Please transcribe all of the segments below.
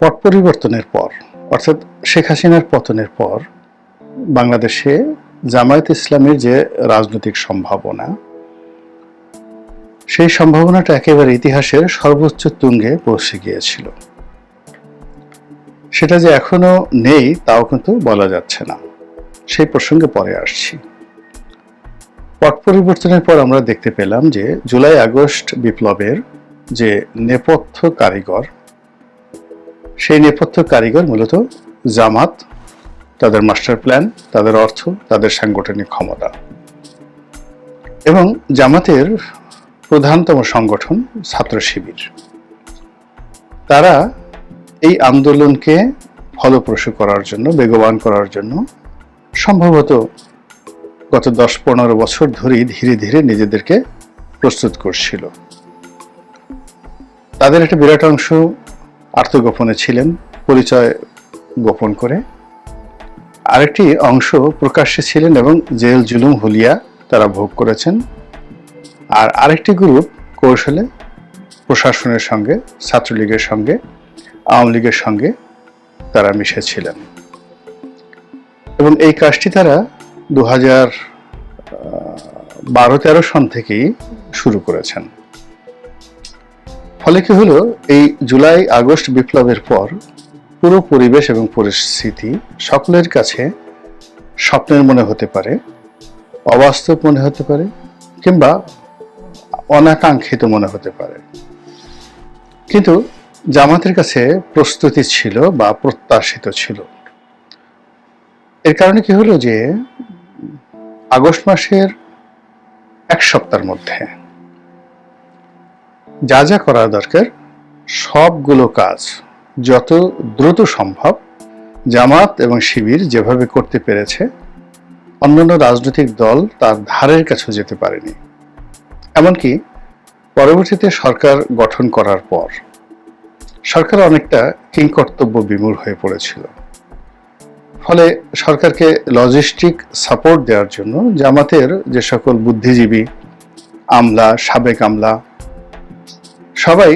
পট পরিবর্তনের পর, অর্থাৎ শেখ হাসিনার পতনের পর, বাংলাদেশে জামায়াত ইসলামের যে রাজনৈতিক সম্ভাবনা, সেই সম্ভাবনাটা একেবারে ইতিহাসের সর্বোচ্চ তুঙ্গে পৌঁছে গিয়েছিল। সেটা যে এখনও নেই, তাও কিন্তু বলা যাচ্ছে না। সেই প্রসঙ্গে পরে আসছি। পট পরিবর্তনের পর আমরা দেখতে পেলাম যে, জুলাই আগস্ট বিপ্লবের যে নেপথ্য কারিগর সেই নেপথ্য কারিগর মূলত জামাত, তাদের মাস্টার প্ল্যান, তাদের অর্থ, তাদের সাংগঠনিক ক্ষমতা। এবং জামাতের প্রধানতম সংগঠন ছাত্র শিবির। তারা এই আন্দোলনকে ফলপ্রসূ করার জন্য, বেগবান করার জন্য সম্ভবত গত দশ পনেরো বছর ধরেই ধীরে ধীরে নিজেদেরকে প্রস্তুত করছিল। তাদের একটা বিরাট অংশ আত্মগোপনে ছিলেন, পরিচয় গোপন করে। আরেকটি অংশ প্রকাশ্যে ছিলেন এবং জেল জুলুম হুলিয়া তারা ভোগ করেছেন। আর আরেকটি গ্রুপ কৌশলে প্রশাসনের সঙ্গে, ছাত্রলীগের সঙ্গে, আওয়ামী লীগের সঙ্গে তারা মিশেছিলেন। এবং এই কাজটি তারা দু হাজার বারো তেরো সন থেকেই শুরু করেছেন। ফলে কি হলো? এই জুলাই, আগস্ট বিপ্লবের পর পুরো পরিবেশ এবং পরিস্থিতি সকলের কাছে স্বপ্নের মনে হতে পারে, অবাস্তব মনে হতে পারে, কিংবা অনাকাঙ্ক্ষিত মনে হতে পারে। কিন্তু জামাতের কাছে প্রস্তুতি ছিল বা প্রত্যাশিত ছিল। এর কারণে কি হলো যে আগস্ট মাসের এক সপ্তাহের মধ্যে যা যা করা দরকার, সবগুলো কাজ যত দ্রুত সম্ভব জামাত এবং শিবির যেভাবে করতে পেরেছে, অন্যান্য রাজনৈতিক দল তার ধারের কাছে যেতে পারেনি। এমনকি পরবর্তীতে সরকার গঠন করার পর সরকার অনেকটা কিংকর্তব্য বিমূর হয়ে পড়েছিল। ফলে সরকারকে লজিস্টিক সাপোর্ট দেওয়ার জন্য জামাতের যে সকল বুদ্ধিজীবী, আমলা, সাবেক আমলা সবাই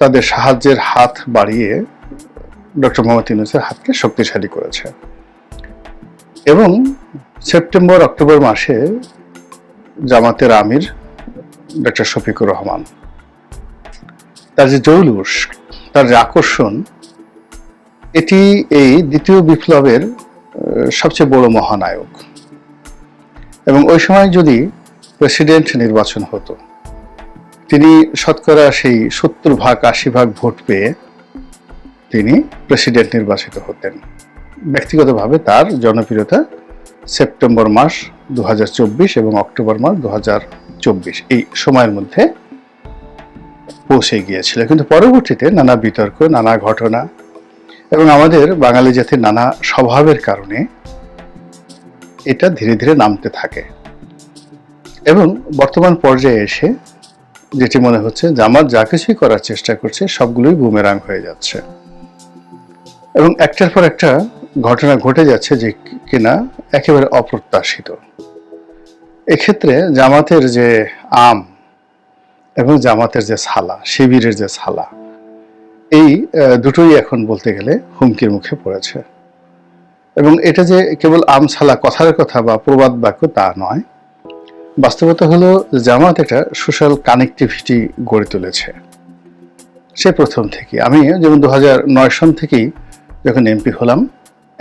তাদের সাহায্যের হাত বাড়িয়ে ডক্টর মোহাম্মদ ইউনুসের হাতকে শক্তিশালী করেছে। এবং সেপ্টেম্বর, অক্টোবর মাসে জামাতের আমির ডক্টর শফিকুর রহমান তার যে জৌলুস তার যে আকর্ষণ, এটি এই দ্বিতীয় বিপ্লবের সবচেয়ে বড় মহানায়ক। এবং ওই সময় যদি প্রেসিডেন্ট নির্বাচন হতো তিনি শতকরা সেই সত্তর ভাগ, আশি ভাগ ভোট পেয়ে তিনি প্রেসিডেন্ট নির্বাচিত হতেন। ব্যক্তিগতভাবে তার জনপ্রিয়তা সেপ্টেম্বর মাস দু হাজার চব্বিশ এবং অক্টোবর মাস দু হাজার চব্বিশ এই সময়ের মধ্যে পৌঁছে গিয়েছিল। কিন্তু পরবর্তীতে নানা বিতর্ক, নানা ঘটনা এবং আমাদের বাঙালি জাতির নানা স্বভাবের কারণে এটা ধীরে ধীরে নামতে থাকে। এবং বর্তমান পর্যায়ে এসে যেটি মনে হচ্ছে জামাত যা কিছুই করার চেষ্টা করছে, সবগুলোই বুমেরাং হয়ে যাচ্ছে। এবং একটার পর একটা ঘটনা ঘটে যাচ্ছে যে কিনা একেবারে অপ্রত্যাশিত। এক্ষেত্রে জামাতের যে আম এবং জামাতের যে ছালা শিবিরের যে ছালা এই দুটোই এখন বলতে গেলে হুমকির মুখে পড়েছে। এবং এটা যে কেবল আম ছালা কথার কথা বা প্রবাদ বাক্য তা নয় বাস্তবতা হলো, জামাত একটা সোশ্যাল কানেক্টিভিটি গড়ে তুলেছে। সে প্রথম থেকে। আমি যেমন দু নয় সন থেকেই যখন এমপি হলাম,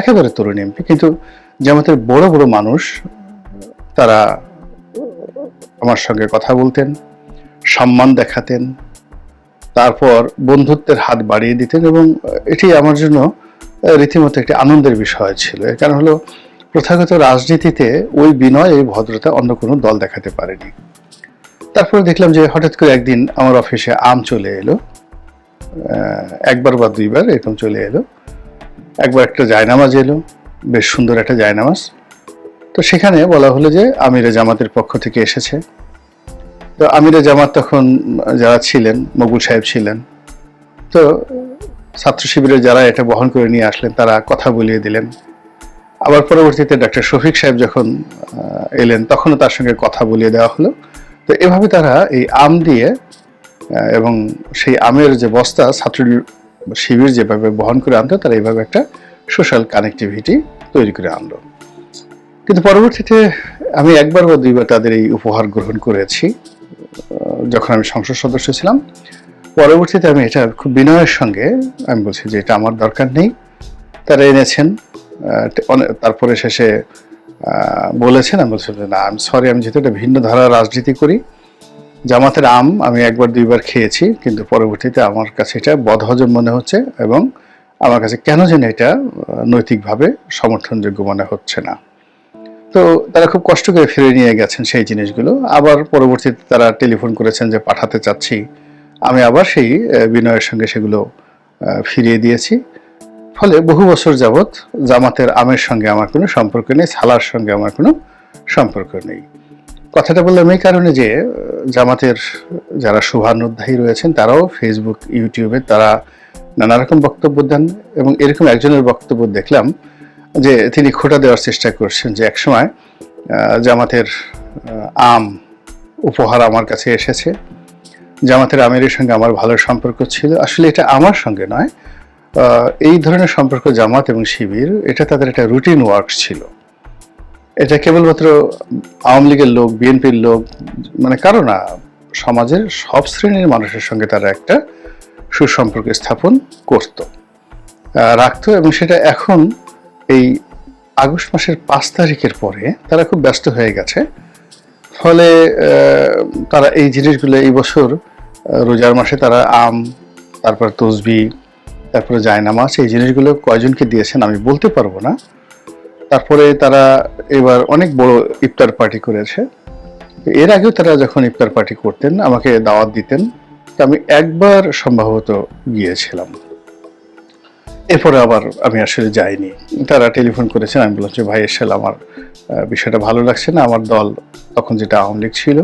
একেবারে তরুণ এমপি, কিন্তু জামাতের বড় বড় মানুষ, তারা আমার সঙ্গে কথা বলতেন, সম্মান দেখাতেন, তারপর বন্ধুত্বের হাত বাড়িয়ে দিতেন এবং এটি আমার জন্য, রীতিমতো একটি আনন্দের বিষয় ছিল। এর কারণ হলো প্রথাগত রাজনীতিতে ওই বিনয়, এই ভদ্রতা অন্য কোনো দল দেখাতে পারেনি। তারপরে দেখলাম যে হঠাৎ করে একদিন আমার অফিসে আম চলে এলো। একবার বা দুইবার এরকম চলে এলো। একবার একটা জায়নামাজ এলো, বেশ সুন্দর একটা জায়নামাজ। তো সেখানে বলা হলো যে আমিরে জামাতের পক্ষ থেকে এসেছে। তো আমিরে জামাত তখন যারা ছিলেন, মগুল সাহেব ছিলেন, তো ছাত্র শিবিরের যারা এটা বহন করে নিয়ে আসলেন, তারা কথা বলিয়ে দিলেন। আবার পরবর্তীতে ডক্টর শফিক সাহেব যখন এলেন, তখনও তার সঙ্গে কথা বলিয়ে দেওয়া হলো। তো এভাবে তারা এই আম দিয়ে এবং সেই আমের যে বস্তা ছাত্র শিবির যেভাবে বহন করে আনতো, তারা এইভাবে একটা সোশ্যাল কানেক্টিভিটি তৈরি করে আনলো। কিন্তু পরবর্তীতে আমি একবার বা দুইবার তাদের এই উপহার গ্রহণ করেছি যখন আমি সংসদ সদস্য ছিলাম। পরবর্তীতে আমি এটা খুব বিনয়ের সঙ্গে, আমি বলছি যে এটা আমার দরকার নেই। তারা এনেছেন তারপরে শেষে বলেছেন, আমি বলছি, না আমি সরি আমি যেহেতু একটা ভিন্ন ধারার রাজনীতি করি, জামাতের আম আমি একবার, দুইবার খেয়েছি, কিন্তু পরবর্তীতে আমার কাছে এটা বদহজম মনে হচ্ছে এবং আমার কাছে কেন যেন এটা নৈতিকভাবে সমর্থনযোগ্য মনে হচ্ছে না। তো তারা খুব কষ্ট করে ফিরে নিয়ে গেছেন সেই জিনিসগুলো। আবার পরবর্তীতে তারা টেলিফোন করেছেন যে, পাঠাতে চাচ্ছি। আমি আবার সেই বিনয়ের সঙ্গে সেগুলো ফিরিয়ে দিয়েছি। ফলে বহু বছর যাবৎ জামাতের আমের সঙ্গে আমার কোনো সম্পর্ক নেই, সালার সঙ্গে আমার কোনো সম্পর্ক নেই। কথাটা বললাম এই কারণে যে জামাতের যারা শুভানুধ্যায়ী রয়েছেন, তারাও ফেসবুক ইউটিউবে তারা নানা রকম বক্তব্য দেন এবং এরকম একজনের বক্তব্য দেখলাম যে, তিনি খোটা দেওয়ার চেষ্টা করছেন যে একসময় জামাতের আম উপহার আমার কাছে এসেছে। জামাতের আমিরের সঙ্গে আমার ভালো সম্পর্ক ছিল। আসলে এটা আমার সঙ্গে নয় এই ধরনের সম্পর্ক জামাত এবং শিবির, এটা তাদের একটা রুটিন ওয়ার্ক ছিল। এটা কেবলমাত্র আওয়ামী লীগের লোক, বিএনপির লোক মানে কারও না, সমাজের সব শ্রেণির মানুষের সঙ্গে তারা একটা সুসম্পর্ক স্থাপন করত রাখত এবং সেটা এখন এই আগস্ট মাসের পাঁচ তারিখের পরে তারা খুব ব্যস্ত হয়ে গেছে। ফলে তারা এই জিনিসগুলো এই বছর রোজার মাসে তারা আম, তারপর তসবি তারপরে জায়নামাজ এই জিনিসগুলো কয়জনকে দিয়েছেন আমি বলতে পারব না। তারপরে তারা এবার অনেক বড় ইফতার পার্টি করেছে। এর আগেও তারা যখন ইফতার পার্টি করতেন, আমাকে দাওয়াত দিতেন, তো আমি একবার সম্ভবত গিয়েছিলাম। এরপরে আবার আমি আসলে যাইনি। তারা টেলিফোন করেছেন, আমি বললাম যে, ভাই, এসেল, আমার বিষয়টা ভালো লাগছে না। আমার দল তখন যেটা আওয়ামী লীগ ছিল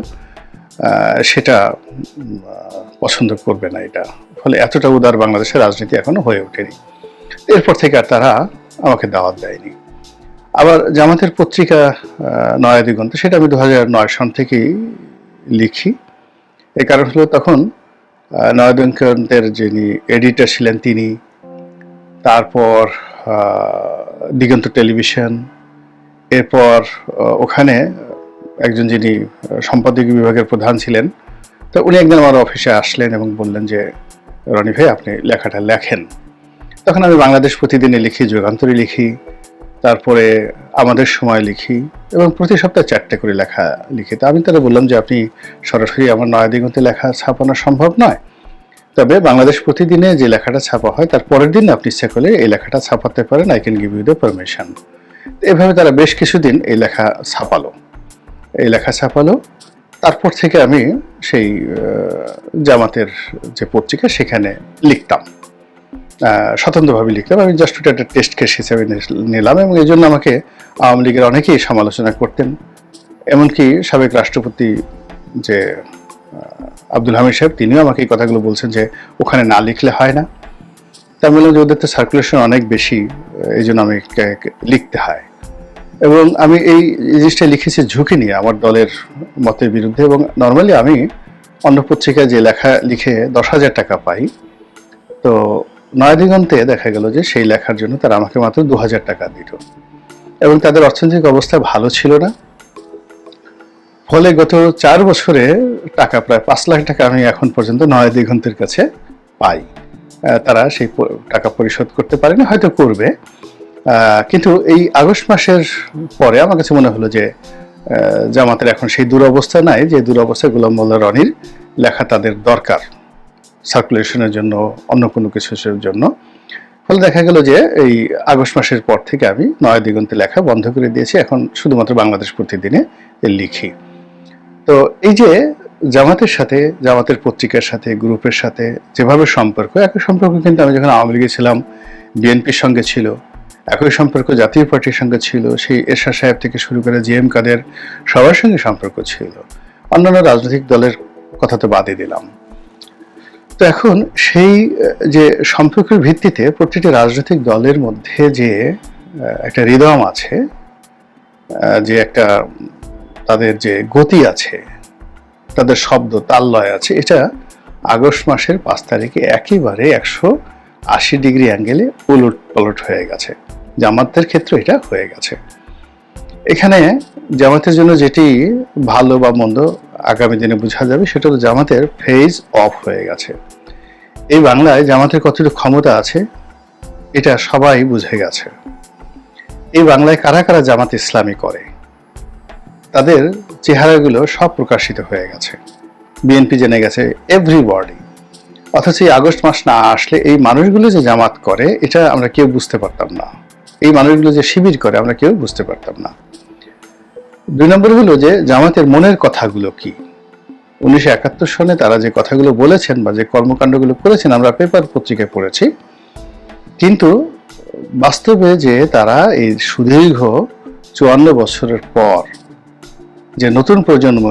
সেটা পছন্দ করবে না এটা। ফলে এতটা উদার বাংলাদেশের রাজনীতি এখনও হয়ে ওঠেনি। এরপর থেকে আর তারা আমাকে দাওয়াত দেয়নি। আবার জামাতের পত্রিকা নয়া দিগন্ত, সেটা আমি দু হাজার নয় সন থেকেই লিখি। এই কারণ হলো তখন নয়া দিগন্তের যিনি এডিটর ছিলেন তিনি, তারপর দিগন্ত টেলিভিশন, এরপর ওখানে একজন যিনি আহ, সম্পাদকীয় বিভাগের প্রধান ছিলেন তো উনি একদিন আমার অফিসে আসলেন এবং বললেন যে রনি ভাই আপনি লেখাটা লেখেন। তখন আমি বাংলাদেশ প্রতিদিনে লিখি যুগান্তরে লিখি তারপরে আমাদের সময় লিখি এবং প্রতি সপ্তাহে চারটে করে লেখা লিখি। তো আমি তারা বললাম যে আপনি সরাসরি আমার নয়া দিগন্তে লেখা ছাপানো সম্ভব নয়। তবে বাংলাদেশ প্রতিদিনে যে লেখাটা ছাপা হয় তার পরের দিন আপনি ইচ্ছা করলে এই লেখাটা ছাপাতে পারেন I can give you the permission এভাবে তারা বেশ কিছুদিন এই লেখা ছাপালো। এই লেখা ছাপালো তারপর থেকে আমি সেই জামাতের যে পত্রিকা সেখানে লিখতাম। স্বতন্ত্রভাবে লিখতাম। আমি জাস্ট ওটা একটা টেস্ট কেস হিসেবে নিলাম এবং এই জন্য আমাকে আওয়ামী লীগের অনেকেই সমালোচনা করতেন। এমনকি সাবেক রাষ্ট্রপতি যে আব্দুল হামিদ সাহেব, তিনিও আমাকে এই কথাগুলো বলছেন যে, ওখানে না লিখলে হয় না। তা আমি বললাম যে, ওদের তো সার্কুলেশন অনেক বেশি এই জন্য আমি লিখতে হয়। এবং আমি এই জিনিসটা লিখেছি ঝুঁকি নিয়ে আমার দলের মতের বিরুদ্ধে এবং নর্মালি আমি অন্য পত্রিকায় যে লেখা লিখে দশ হাজার টাকা পাই, তো নয়াদিগন্তে দেখা গেল যে সেই লেখার জন্য তারা আমাকে মাত্র দু হাজার টাকা দিল এবং তাদের অর্থনৈতিক অবস্থা ভালো ছিল না। ফলে গত চার বছরে টাকা প্রায় পাঁচ লাখ টাকা আমি এখন পর্যন্ত নয়া দিগন্তের কাছে পাই। তারা সেই টাকা পরিশোধ করতে পারেনি, হয়তো করবে। কিন্তু এই আগস্ট মাসের পরে আমার কাছে মনে হলো যে জামাতের এখন সেই দুরবস্থা নাই, যে দুরবস্থা গোলাম মোল্লা রনির লেখা তাদের দরকার সার্কুলেশনের জন্য, অন্য কোনো কিছুর জন্য। ফলে দেখা গেল যে এই আগস্ট মাসের পর থেকে আমি নয়া দিগন্তে লেখা বন্ধ করে দিয়েছি, এখন শুধুমাত্র বাংলাদেশ প্রতিদিনে লিখি। তো এই যে জামাতের সাথে, জামাতের পত্রিকার সাথে, গ্রুপের সাথে যেভাবে সম্পর্ক, একই সম্পর্ক কিন্তু আমি যখন আওয়ামী লীগে ছিলাম, বিএনপির সঙ্গে ছিল একই সম্পর্ক জাতীয় পার্টির সঙ্গে ছিল, সেই এরশাদ সাহেব থেকে শুরু করে জি এম কাদের সবার সঙ্গে সম্পর্ক ছিল। অন্যান্য রাজনৈতিক দলের কথা তো বাদই দিলাম। তো এখন সেই যে সম্পর্কের ভিত্তিতে প্রতিটি রাজনৈতিক দলের মধ্যে যে একটা হৃদয়ম আছে যে একটা, তাদের যে গতি আছে, তাদের শব্দ তাল্লয় আছে, এটা আগস্ট মাসের পাঁচ তারিখে একেবারে একশো আশি ডিগ্রি অ্যাঙ্গেলে উলট পালট হয়ে গেছে। জামাতের ক্ষেত্রে এটা হয়ে গেছে। এখানে জামাতের জন্য যেটি ভালো বা মন্দ আগামী দিনে বোঝা যাবে, সেটা হলো জামাতের ফেজ অফ হয়ে গেছে। এই বাংলায় জামাতের কতটুকু ক্ষমতা আছে, এটা সবাই বুঝে গেছে। এই বাংলায় কারা কারা জামাত ইসলামী করে, তাদের চেহারাগুলো সব প্রকাশিত হয়ে গেছে। বিএনপি জেনে গেছে এভরিবডি অথচ এই আগস্ট মাস না আসলে এই মানুষগুলো যে জামাত করে, এটা আমরা কেউ বুঝতে পারতাম না। এই মানুষগুলো যে শিবির করে, আমরা কেউ বুঝতে পারতাম না। দুই নম্বর হলো যে, জামাতের মনের কথাগুলো কি? উনিশশো একাত্তর সনে তারা যে কথাগুলো বলেছেন বা যে কর্মকাণ্ডগুলো করেছেন, আমরা পেপার পত্রিকায় পড়েছি। কিন্তু বাস্তবে যে তারা এই সুদীর্ঘ চুয়ান্ন বছরের পর যে নতুন প্রজন্ম